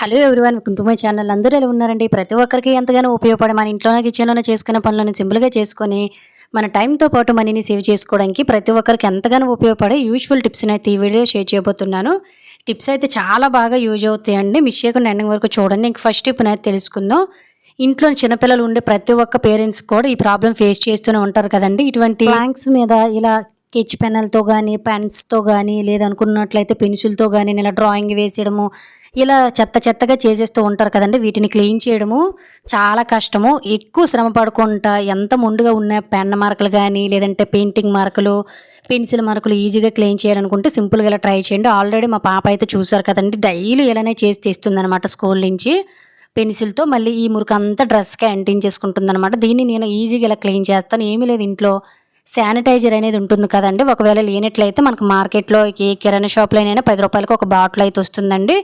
Hello everyone కుటుంబ channel. అందరూ ఎలా ఉన్నారండి? ప్రతి ఒక్కరికి ఎంతగానో ఉపయోగపడే మన ఇంట్లోనే కిచెన్లోనే చేసుకునే పనులను సింపుల్గా చేసుకొని మన టైంతో పాటు మనీని సేవ్ చేసుకోవడానికి ప్రతి ఒక్కరికి ఎంతగానో ఉపయోగపడే యూజ్ఫుల్ టిప్స్ని అయితే ఈ వీడియో షేర్ చేయబోతున్నాను. టిప్స్ అయితే చాలా బాగా యూజ్ అవుతాయండి. మిస్ చేయకుండా ఎండింగ్ వరకు చూడండి. ఇంక ఫస్ట్ టిప్ అయితే తెలుసుకుందాం. ఇంట్లో చిన్నపిల్లలు ఉండే ప్రతి ఒక్క పేరెంట్స్ కూడా ఈ ప్రాబ్లం ఫేస్ చేస్తూనే ఉంటారు కదండి. ఇటువంటి ప్లాంక్స్ మీద ఇలా స్కెచ్ పెన్నులతో కానీ పెన్స్తో కానీ లేదనుకున్నట్లయితే పెన్సిల్తో కానీ ఇలా డ్రాయింగ్ వేసేయడము ఇలా చెత్త చెత్తగా చేసేస్తూ ఉంటారు కదండి. వీటిని క్లీన్ చేయడము చాలా కష్టము. ఎక్కువ శ్రమ పడకుండా ఎంత ముందుగా ఉన్న పెన్ మార్కులు కానీ లేదంటే పెయింటింగ్ మార్కులు పెన్సిల్ మార్కులు ఈజీగా క్లీన్ చేయాలనుకుంటే సింపుల్గా ఇలా ట్రై చేయండి. ఆల్రెడీ మా పాప అయితే చూసారు కదండి. డైలీ ఇలానే చేసి తెస్తుంది అనమాట స్కూల్ నుంచి. పెన్సిల్తో మళ్ళీ ఈ మురికి అంతా డ్రెస్కి అంటించేసుకుంటుంది అనమాట దీన్ని నేను ఈజీగా ఇలా క్లీన్ చేస్తాను. ఏమీ లేదు ఇంట్లో శానిటైజర్ అనేది ఉంటుంది కదండి. ఒకవేళ లేనట్లయితే మనకు మార్కెట్లో ఏ కిరాణా షాప్లోనైనా పది రూపాయలకి ఒక బాటిల్ అయితే వస్తుందండి.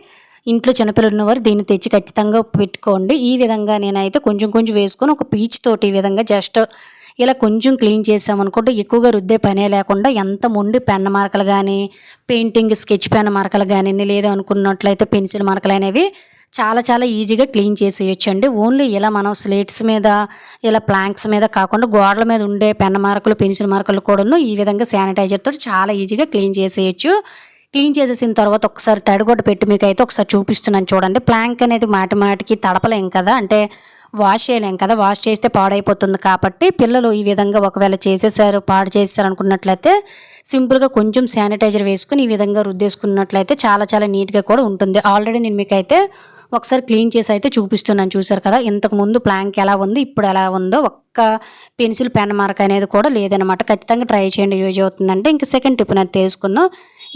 ఇంట్లో చిన్నపిల్లలు ఉన్నవారు దీన్ని తెచ్చి ఖచ్చితంగా పెట్టుకోండి. ఈ విధంగా నేనైతే కొంచెం కొంచెం వేసుకొని ఒక పీచ్ తోటి ఈ విధంగా జస్ట్ ఇలా కొంచెం క్లీన్ చేసామనుకుంటే ఎక్కువగా రుద్దే పనే లేకుండా ఎంత ముండి పెన్ మార్కలు కానీ పెయింటింగ్ స్కెచ్ పెన్ మార్కలు కానీ లేదు అనుకున్నట్లయితే పెన్సిల్ మార్కలు అనేవి చాలా చాలా ఈజీగా క్లీన్ చేసేయచ్చు అండి ఓన్లీ ఇలా మనం స్లేట్స్ మీద ఇలా ప్లాంక్స్ మీద కాకుండా గోడల మీద ఉండే పెన్ మార్కులు పెన్సిల్ మార్కులు కూడాను ఈ విధంగా శానిటైజర్ తోటి చాలా ఈజీగా క్లీన్ చేసేయచ్చు. క్లీన్ చేసేసిన తర్వాత ఒకసారి తడిగొడ్డ పెట్టి మీకు అయితే ఒకసారి చూపిస్తున్నాను చూడండి. ప్లాంక్ అనేది మాటి మాటికి తడపలేం కదా అంటే వాష్ చేయలేం కదా వాష్ చేస్తే పాడైపోతుంది కాబట్టి పిల్లలు ఈ విధంగా ఒకవేళ చేసేసారు పాడు చేసేసారు అనుకున్నట్లయితే సింపుల్గా కొంచెం శానిటైజర్ వేసుకుని ఈ విధంగా రుద్దేసుకున్నట్లయితే చాలా చాలా నీట్గా కూడా ఉంటుంది. ఆల్రెడీ నేను మీకు అయితే ఒకసారి క్లీన్ చేసి అయితే చూపిస్తున్నాను చూసారు కదా. ఇంతకుముందు ప్లాంక్ ఎలా ఉంది ఇప్పుడు ఎలా ఉందో ఒక్క పెన్సిల్ పెన్ మార్క్ అనేది కూడా లేదనమాట ఖచ్చితంగా ట్రై చేయండి యూజ్ అవుతుందంటే. ఇంకా సెకండ్ టిప్ అనేది తెలుసుకుందాం.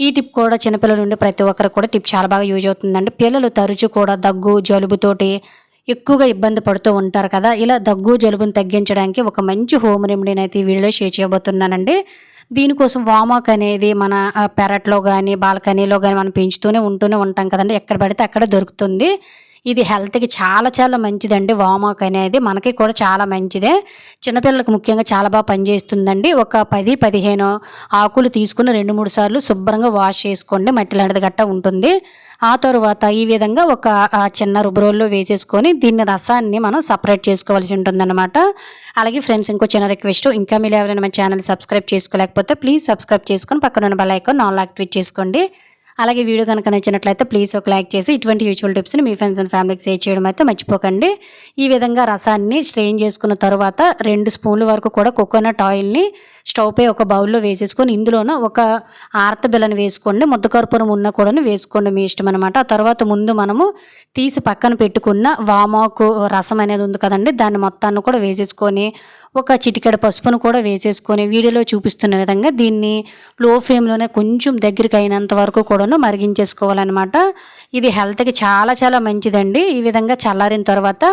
ఈ టిప్ కూడా చిన్నపిల్లల నుండి ప్రతి ఒక్కరికి కూడా టిప్ చాలా బాగా యూజ్ అవుతుందండి. పిల్లలు తరచు కూడా దగ్గు జలుబుతోటి ఎక్కువగా ఇబ్బంది పడుతూ ఉంటారు కదా. ఇలా దగ్గు జలుబును తగ్గించడానికి ఒక మంచి హోమ్ రెమెడీని అయితే ఈ వీడియోలో షేర్ చేయబోతున్నానండి. దీనికోసం వామాక్ అనేది మన పెరట్లో కానీ బాల్కనీలో కానీ మనం పెంచుతూనే ఉంటూనే ఉంటాం కదండి. ఎక్కడ పడితే అక్కడ దొరుకుతుంది. ఇది హెల్త్కి చాలా చాలా మంచిదండి. వామాక్ అనేది మనకి కూడా చాలా మంచిదే. చిన్నపిల్లలకు ముఖ్యంగా చాలా బాగా పనిచేస్తుందండి. ఒక పది పదిహేను ఆకులు తీసుకుని రెండు మూడు సార్లు శుభ్రంగా వాష్ చేసుకోండి. మట్టి లాంటిది గట్ట ఉంటుంది. ఆ తర్వాత ఈ విధంగా ఒక చిన్న రుబ్బురోల్లో వేసేసుకొని దీన్ని రసాన్ని మనం సపరేట్ చేసుకోవాల్సి ఉంటుందన్నమాట. అలాగే ఫ్రెండ్స్ ఇంకో చిన్న రిక్వెస్ట్ ఇంకా మీరు ఎవరైనా మన ఛానల్ సబ్స్క్రైబ్ చేసుకోలేకపోతే ప్లీజ్ సబ్స్క్రైబ్ చేసుకొని పక్కన ఉన్న బెల్ ఐకాన్ ఆల్ యాక్టివేట్ చేసుకోండి. అలాగే వీడియో కనుక నచ్చినట్లయితే ప్లీజ్ ఒక లైక్ చేసి ఇటువంటి యూజువల్ టిప్స్ని మీ ఫ్రెండ్స్ అండ్ ఫ్యామిలీకి షేర్ చేయడం అయితే మర్చిపోకండి. ఈ విధంగా రసాన్ని స్ట్రెయిన్ చేసుకున్న తర్వాత రెండు స్పూన్ల వరకు కూడా కోకోనట్ ఆయిల్ని స్టవ్ పై ఒక బౌల్లో వేసేసుకొని ఇందులోన ఒక ఆర్త బిల్లని వేసుకోండి. ముద్దకర్పూరం ఉన్న కూడా వేసుకోండి మీ ఇష్టం అనమాట ఆ తర్వాత ముందు మనము తీసి పక్కన పెట్టుకున్న వామాకు రసం అనేది ఉంది కదండి దాన్ని మొత్తాన్ని కూడా వేసేసుకొని ఒక చిటికెడ పసుపును కూడా వేసేసుకొని వీడియోలో చూపిస్తున్న విధంగా దీన్ని లో ఫ్లేమ్లోనే కొంచెం దగ్గరికి అయినంత వరకు కూడాను మరిగించేసుకోవాలన్నమాట. ఇది హెల్త్కి చాలా చాలా మంచిదండి. ఈ విధంగా చల్లారిన తర్వాత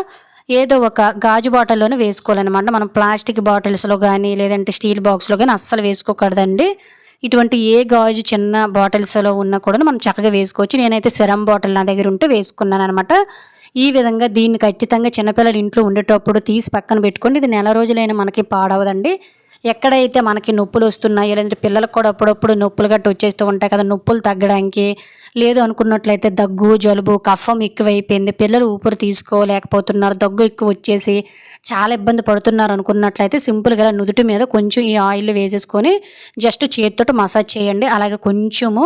ఏదో ఒక గాజు బాటిల్లోనే వేసుకోవాలన్నమాట. మనం ప్లాస్టిక్ బాటిల్స్లో కానీ లేదంటే స్టీల్ బాక్స్లో కానీ అస్సలు వేసుకోకూడదండి. ఇటువంటి ఏ గాజు చిన్న బాటిల్స్లో ఉన్నా కూడా మనం చక్కగా వేసుకోవచ్చు. నేనైతే సిరం బాటిల్ నా దగ్గర ఉంటే వేసుకున్నాను అనమాట ఈ విధంగా దీన్ని ఖచ్చితంగా చిన్నపిల్లలు ఇంట్లో ఉండేటప్పుడు తీసి పక్కన పెట్టుకోండి. ఇది నెల రోజులైనా మనకి పాడవదండి. ఎక్కడైతే మనకి నొప్పులు వస్తున్నాయో లేదంటే పిల్లలకు కూడా అప్పుడప్పుడు నొప్పులు గట్టు వచ్చేస్తూ ఉంటాయి కదా నొప్పులు తగ్గడానికి. లేదు అనుకున్నట్లయితే దగ్గు జలుబు కఫం ఎక్కువైపోయింది. పిల్లలు ఊపిరి తీసుకోలేకపోతున్నారు దగ్గు ఎక్కువ వచ్చేసి చాలా ఇబ్బంది పడుతున్నారు అనుకున్నట్లయితే సింపుల్గా నుదుటి మీద కొంచెం ఈ ఆయిల్ వేసేసుకొని జస్ట్ చేతితో మసాజ్ చేయండి. అలాగే కొంచెము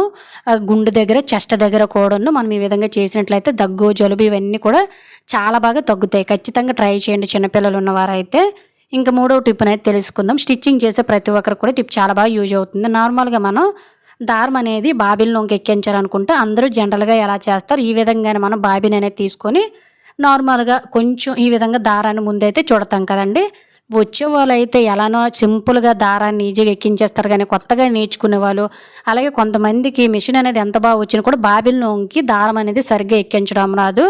గుండు దగ్గర చెస్ట్ దగ్గర కూడాను మనం ఈ విధంగా చేసినట్లయితే దగ్గు జలుబు ఇవన్నీ కూడా చాలా బాగా తగ్గుతాయి. ఖచ్చితంగా ట్రై చేయండి చిన్నపిల్లలు ఉన్నవారైతే. ఇంకా మూడవ టిప్ అనేది తెలుసుకుందాం. స్టిచ్చింగ్ చేసే ప్రతి ఒక్కరికి కూడా టిప్ చాలా బాగా యూజ్ అవుతుంది. నార్మల్గా మనం దారం అనేది బాబిన్లోకి ఎక్కించాలనుకుంటే అందరూ జనరల్గా ఎలా చేస్తారు? ఈ విధంగానే మనం బాబిన్ అనేది తీసుకొని నార్మల్గా కొంచెం ఈ విధంగా దారాన్ని ముందైతే చూడతాం కదండి. వచ్చే వాళ్ళు అయితే ఎలానో సింపుల్గా దారాన్ని ఈజీగా ఎక్కించేస్తారు కానీ కొత్తగా నేర్చుకునే వాళ్ళు అలాగే కొంతమందికి మిషన్ అనేది ఎంత బాగా వచ్చినా కూడా బాబిల్లోకి దారం అనేది సరిగ్గా ఎక్కించడం రాదు.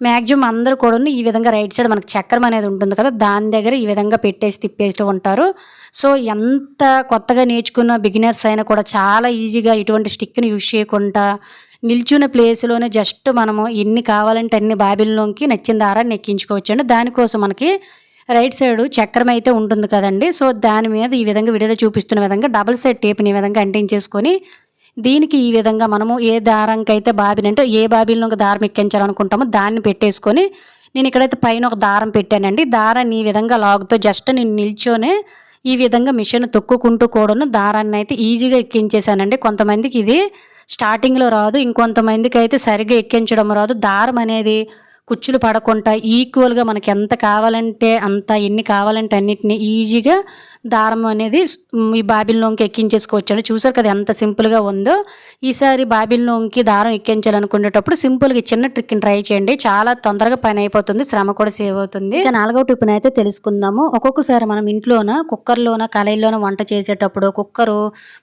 మ్యాక్సిమం అందరూ కూడా ఈ విధంగా రైట్ సైడ్ మనకు చక్రం అనేది ఉంటుంది కదా దాని దగ్గర ఈ విధంగా పెట్టేసి తిప్పేస్తూ ఉంటారు. సో ఎంత కొత్తగా నేర్చుకున్న బిగినర్స్ అయినా కూడా చాలా ఈజీగా ఇటువంటి స్టిక్ని యూజ్ చేయకుండా నిల్చున్న ప్లేస్లోనే జస్ట్ మనము ఎన్ని కావాలంటే అన్ని బాబిల్లోకి నచ్చిన దారాన్ని ఎక్కించుకోవచ్చు అండి. దానికోసం మనకి రైట్ సైడ్ చక్రం అయితే ఉంటుంది కదండి. సో దాని మీద ఈ విధంగా వీడియోలో చూపిస్తున్న విధంగా డబుల్ సైడ్ టేప్ని ఈ విధంగా అంటించేసుకొని దీనికి ఈ విధంగా మనము ఏ దారంకైతే అయితే అంటే ఏ బాబిన్లో ఒక దారం ఎక్కించాలనుకుంటామో దాన్ని పెట్టేసుకొని నేను ఇక్కడైతే పైన ఒక దారం పెట్టానండి. దారాన్ని ఈ విధంగా లాగుతో జస్ట్ నేను నిల్చోనే ఈ విధంగా మిషన్ తొక్కుకుంటూ కూడాను దారాన్ని అయితే ఈజీగా ఎక్కించేసానండి కొంతమందికి ఇది స్టార్టింగ్లో రాదు ఇంకొంతమందికి అయితే సరిగ్గా ఎక్కించడం రాదు. దారం అనేది కుచ్చులు పడకుండా ఈక్వల్గా మనకి ఎంత కావాలంటే అంత ఎన్ని కావాలంటే అన్నిటిని ఈజీగా దారం అనేది ఈ బాబిల్లోంకి ఎక్కించేసుకోవచ్చండి. చూసారు కదా ఎంత సింపుల్గా ఉందో. ఈసారి బాబిల్లోంకి దారం ఎక్కించాలనుకునేటప్పుడు సింపుల్గా చిన్న ట్రిక్ని ట్రై చేయండి. చాలా తొందరగా పని అయిపోతుంది శ్రమ కూడా సేవ్ అవుతుంది. ఇక నాలుగో టిప్ని అయితే తెలుసుకుందాము. ఒక్కొక్కసారి మనం ఇంట్లోన కుక్కర్లోన కళాయిలోన వంట చేసేటప్పుడు కుక్కరు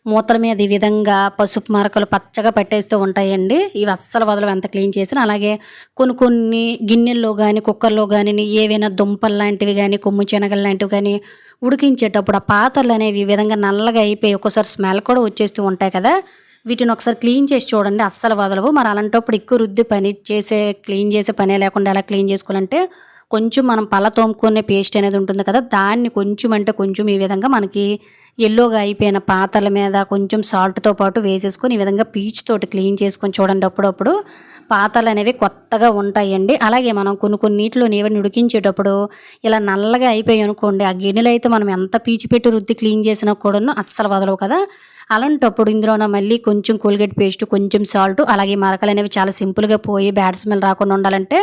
మూతల మీద ఈ విధంగా పసుపు మరకలు పచ్చగా పెట్టేస్తూ ఉంటాయండి. ఇవి అస్సలు వదలం ఎంత క్లీన్ చేసినా. అలాగే కొన్ని కొన్ని గిన్నెల్లో కానీ కుక్కర్లో కానీ ఏవైనా దుంపలు లాంటివి కానీ కొమ్ము శనగలు లాంటివి కానీ ఉడికించేటప్పుడు ఆ పాత్రలు అనేవి ఈ విధంగా నల్లగా అయిపోయి ఒక్కోసారి స్మెల్ కూడా వచ్చేస్తూ ఉంటాయి కదా. వీటిని ఒకసారి క్లీన్ చేసి చూడండి అస్సలు వదలవు. మరి అలాంటప్పుడు ఎక్కువ రుద్ది పని చేసే క్లీన్ చేసే పనే లేకుండా ఎలా క్లీన్ చేసుకోవాలంటే కొంచెం మనం పళ్ళ తోముకునే పేస్ట్ అనేది ఉంటుంది కదా దాన్ని కొంచెం అంటే కొంచెం ఈ విధంగా మనకి ఎల్లోగా అయిపోయిన పాత్రల మీద కొంచెం సాల్ట్తో పాటు వేసేసుకొని ఈ విధంగా పీచ్ తోటి క్లీన్ చేసుకొని చూడండి అప్పుడప్పుడు. పాత్రలు అనేవి కొత్తగా ఉంటాయండి. అలాగే మనం కొన్ని కొన్ని నీటిలో నీవని ఉడికించేటప్పుడు ఇలా నల్లగా అయిపోయి అనుకోండి ఆ గిన్నెలు అయితే మనం ఎంత పీచి పెట్టి రుద్ది క్లీన్ చేసినా కూడా అస్సలు వదలవు కదా. అలాంటప్పుడు ఇందులోన మళ్ళీ కొంచెం కోల్గేట్ పేస్ట్ కొంచెం సాల్ట్ అలాగే మరకలు అనేవి చాలా సింపుల్గా పోయి బ్యాడ్ స్మెల్ రాకుండా ఉండాలంటే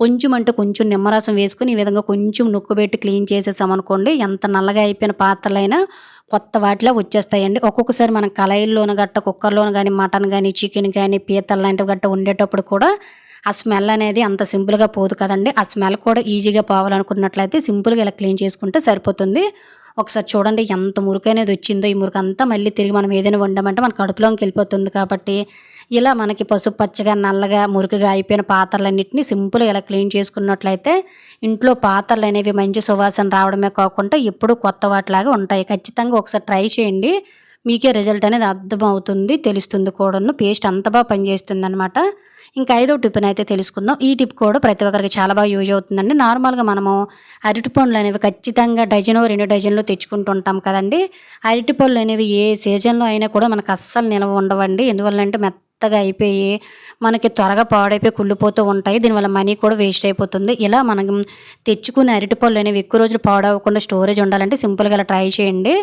కొంచెం అంటే కొంచెం నిమ్మరసం వేసుకుని ఈ విధంగా కొంచెం నొక్కుబెట్టి క్లీన్ చేసేసామనుకోండి ఎంత నల్లగా అయిపోయిన పాత్రలైనా కొత్త వాటిలో వచ్చేస్తాయండి. ఒక్కొక్కసారి మనం కళాయిల్లోన గట్ట కుక్కర్లోనూ కానీ మటన్ కానీ చికెన్ కానీ పీతలు లాంటివి గట్ట ఉండేటప్పుడు కూడా ఆ స్మెల్ అనేది అంత సింపుల్గా పోదు కదండి. ఆ స్మెల్ కూడా ఈజీగా పోవాలనుకున్నట్లయితే సింపుల్గా ఇలా క్లీన్ చేసుకుంటే సరిపోతుంది. ఒకసారి చూడండి ఎంత మురికి అనేది వచ్చిందో. ఈ మురికి అంతా మళ్ళీ తిరిగి మనం ఏదైనా వండమంటే మన కడుపులోకి వెళ్ళిపోతుంది కాబట్టి ఇలా మనకి పసుపు పచ్చగా నల్లగా మురికిగా అయిపోయిన పాత్రలన్నింటినీ సింపుల్గా ఇలా క్లీన్ చేసుకున్నట్లయితే ఇంట్లో పాత్రలు అనేవి మంచి సువాసన రావడమే కాకుండా ఎప్పుడూ కొత్త వాటిలాగా ఉంటాయి. ఖచ్చితంగా ఒకసారి ట్రై చేయండి. మీకే రిజల్ట్ అనేది అర్థమవుతుంది తెలుస్తుంది కూడాను. పేస్ట్ అంత బాగా పనిచేస్తుంది అనమాట ఇంకా ఐదో టిప్ని అయితే తెలుసుకుందాం. ఈ టిప్ కూడా ప్రతి ఒక్కరికి చాలా బాగా యూజ్ అవుతుందండి. నార్మల్గా మనము అరటి పండ్లు అనేవి ఖచ్చితంగా డజను రెండు డజన్లు తెచ్చుకుంటుంటాం కదండి. అరటి పళ్ళు అనేవి ఏ సీజన్లో అయినా కూడా మనకు అస్సలు నిల్వ ఉండవండి. ఎందువల్లంటే మెత్త మెత్తగా అయిపోయి మనకి త్వరగా పాడైపోయి కుళ్ళిపోతూ ఉంటాయి. దీనివల్ల మనీ కూడా వేస్ట్ అయిపోతుంది. ఇలా మనం తెచ్చుకునే అరటిపళ్ళు అనేవి ఎక్కువ రోజులు పాడవకుండా స్టోరేజ్ ఉండాలంటే సింపుల్గా ఇలా ట్రై చేయండి.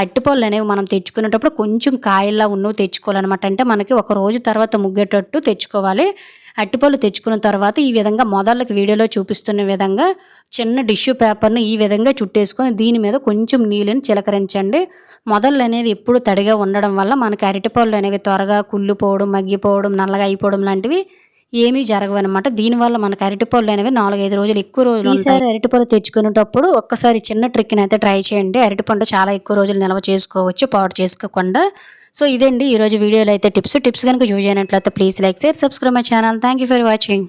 అరటిపళ్ళు అనేవి మనం తెచ్చుకునేటప్పుడు కొంచెం కాయల్లా ఉన్నవి తెచ్చుకోవాలన్నమాట. అంటే మనకి ఒక రోజు తర్వాత ముగ్గేటట్టు తెచ్చుకోవాలి. అట్టిపళ్ళు తెచ్చుకున్న తర్వాత ఈ విధంగా మొదళ్ళకి వీడియోలో చూపిస్తున్న విధంగా చిన్న టిష్యూ పేపర్ను ఈ విధంగా చుట్టేసుకొని దీని మీద కొంచెం నీళ్ళని చిలకరించండి. మొదళ్ళు అనేవి ఎప్పుడు తడిగా ఉండడం వల్ల మనకి అరటిపళ్ళు అనేవి త్వరగా కుళ్ళిపోవడం మగ్గిపోవడం నల్లగా అయిపోవడం లాంటివి ఏమీ జరగవు అనమాట దీనివల్ల మనకి అరటిపళ్ళు అనేవి నాలుగైదు రోజులు ఎక్కువ రోజులు ఈసారి అరటిపళ్ళు తెచ్చుకునేటప్పుడు ఒక్కసారి చిన్న ట్రిక్ని అయితే ట్రై చేయండి. అరటిపండు చాలా ఎక్కువ రోజులు నిల్వ చేసుకోవచ్చు పాడు చేసుకోకుండా. సో ఇదండి. ఈరోజు వీడియోలో అయితే టిప్స్. టిప్స్ కనుక చూసినట్లయితే అయినట్లయితే please like share subscribe my channel. Thank for watching